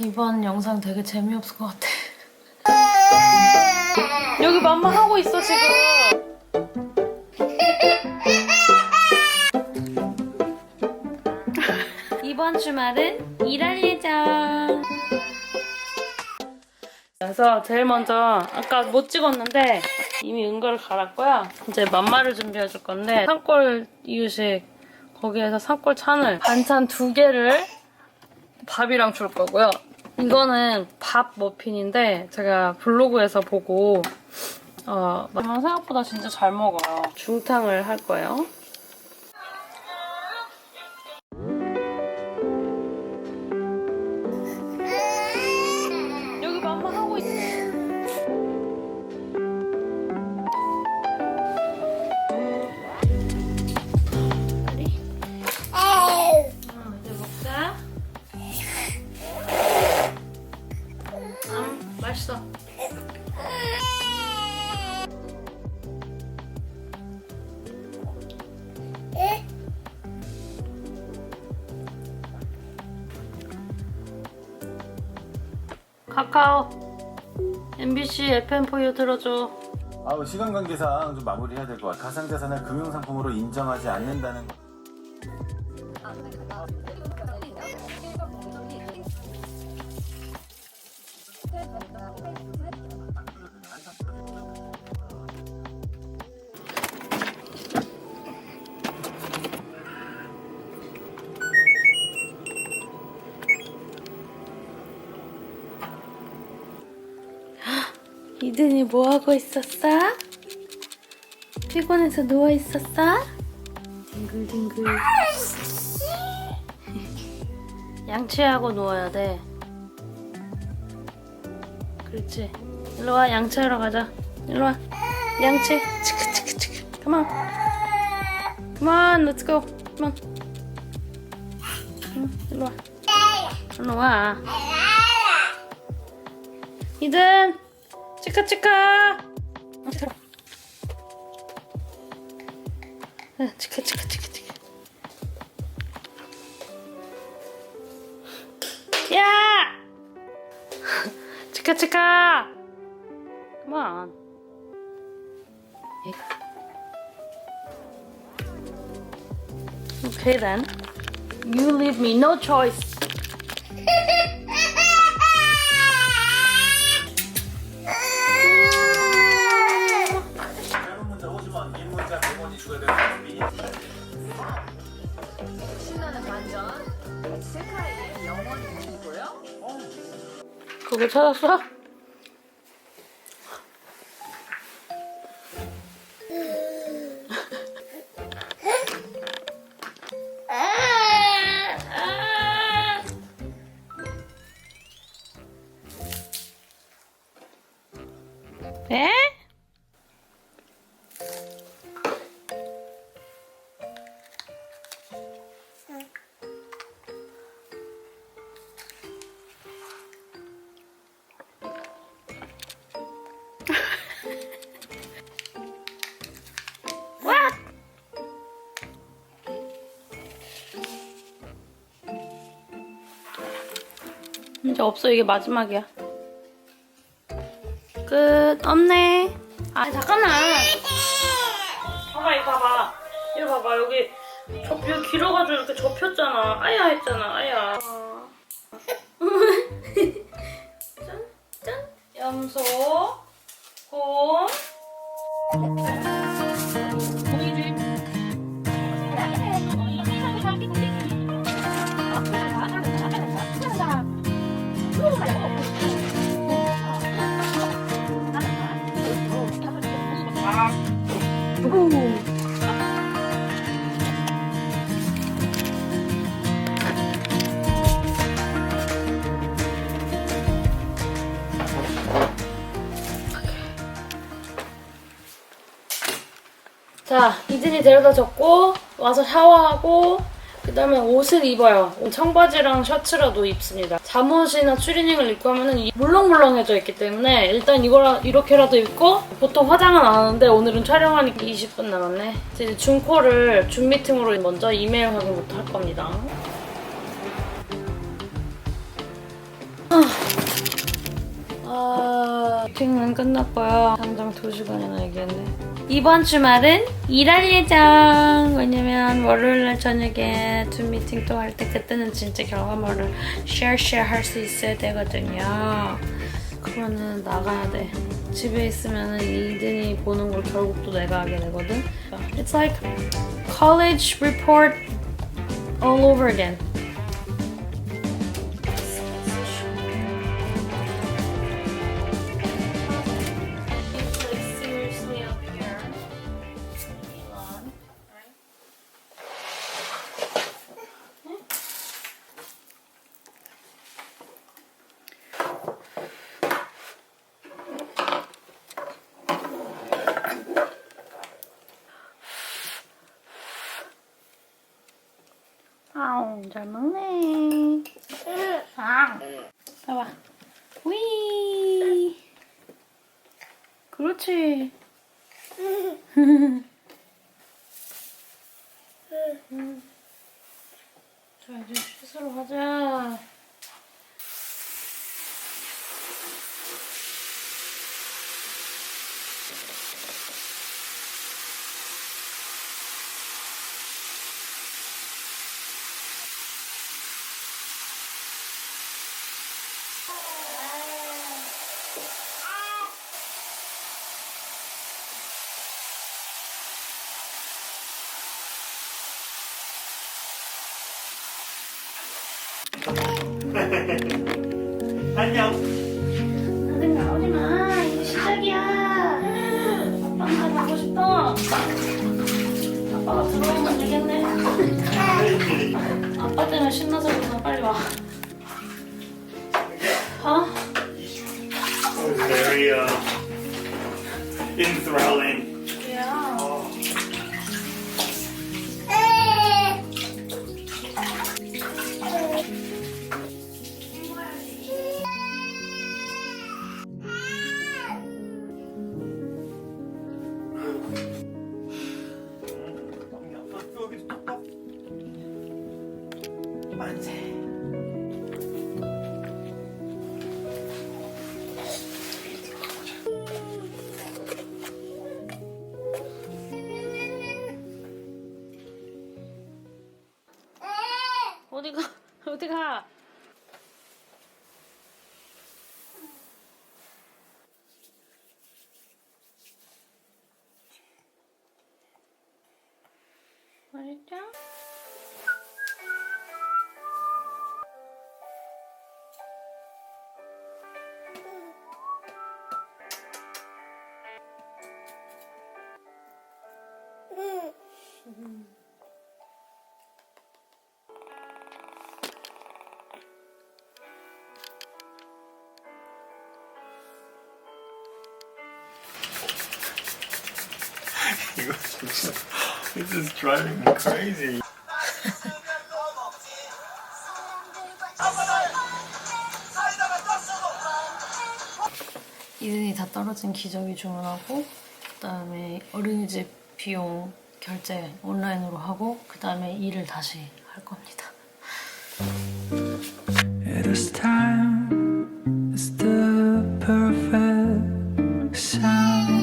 이번 영상 되게 재미없을 것 같아. 여기 맘마 하고 있어 지금. 이번 주말은 일할 예정. 그래서 제일 먼저 아까 못 찍었는데 이미 은거를 갈았고요. 이제 맘마를 준비해 줄 건데 산골 이유식 거기에서 산골 찬을 반찬 두 개를 밥이랑 줄 거고요. 이거는 밥 머핀인데 제가 블로그에서 보고 어 생각보다 진짜 잘 먹어요. 중탕을 할 거예요. 카카오 MBC FM4U 들어줘. 아우 시간 관계상 좀 마무리해야 될 것 같아. 가상자산을 금융상품으로 인정하지 않는다는 거. 이든이 뭐 하고 있었어? 피곤해서 누워 있었어? 뒹글뒹글. 양치하고 누워야 돼. 그렇지. 일로 와 양치하러 가자. 일로 와. 양치. 치크 치크 치크. Come on. Come on, let's go. Come on. 응, 일로 와. 일로 와. 이든. 치카 치카. 어, 들어. 응, 치카 치카 치카 치카. 야! 치카 치카. Come on. Okay then. You leave me no choice. 반전 세카이의 영원히 이고요. 그거 찾았어? 에? 이제 없어 이게 마지막이야. 끝 없네. 아 잠깐만. 봐봐 이거 봐봐. 이거 봐봐 여기 접혀 길어가지고 이렇게 접혔잖아. 아야 했잖아. 아야. 짠 짠. 염소 곰. 자, 이진이 데려다 줬고 와서 샤워하고 그 다음에 옷을 입어요. 청바지랑 셔츠라도 입습니다. 잠옷이나 추리닝을 입고 하면은 물렁물렁해져 있기 때문에 일단 이걸 이렇게라도 입고 보통 화장은 안 하는데 오늘은 촬영하니까 20분 남았네. 이제 중코를 줌 미팅으로 먼저 이메일 확인부터 할 겁니다. 아, 아 미팅은 끝났고요. 당장 2시간이나 얘기했네. 이번 주말은 일할 예정! 왜냐면 월요일날 저녁에 두 미팅 또 할 때 그때는 진짜 결과물을 share share 할 수 있어야 되거든요. 그러면은 나가야 돼. 집에 있으면은 이든이 보는 걸 결국 또 내가 하게 되거든. It's like college report all over again. 잘 먹네. 아, 봐봐. 위. 그렇지. 자 이제 씻으러 가자. 안녕. 다들 나오지 마. 이제 시작이야. 아빠가 가고 싶어. 아빠가 들어오면 되겠네. 아빠 때문에 신나서 그냥 빨리 와. 어? Very uh, enthralling. 어디 가? 어디 가? 맛있죠? 이거 진짜. This is driving me crazy. 이든이 다 떨어진 기저귀 주문하고 그다음에 어린이집 비용 결제 온라인으로 하고 그다음에 일을 다시 할 겁니다. It is time, it's the perfect summer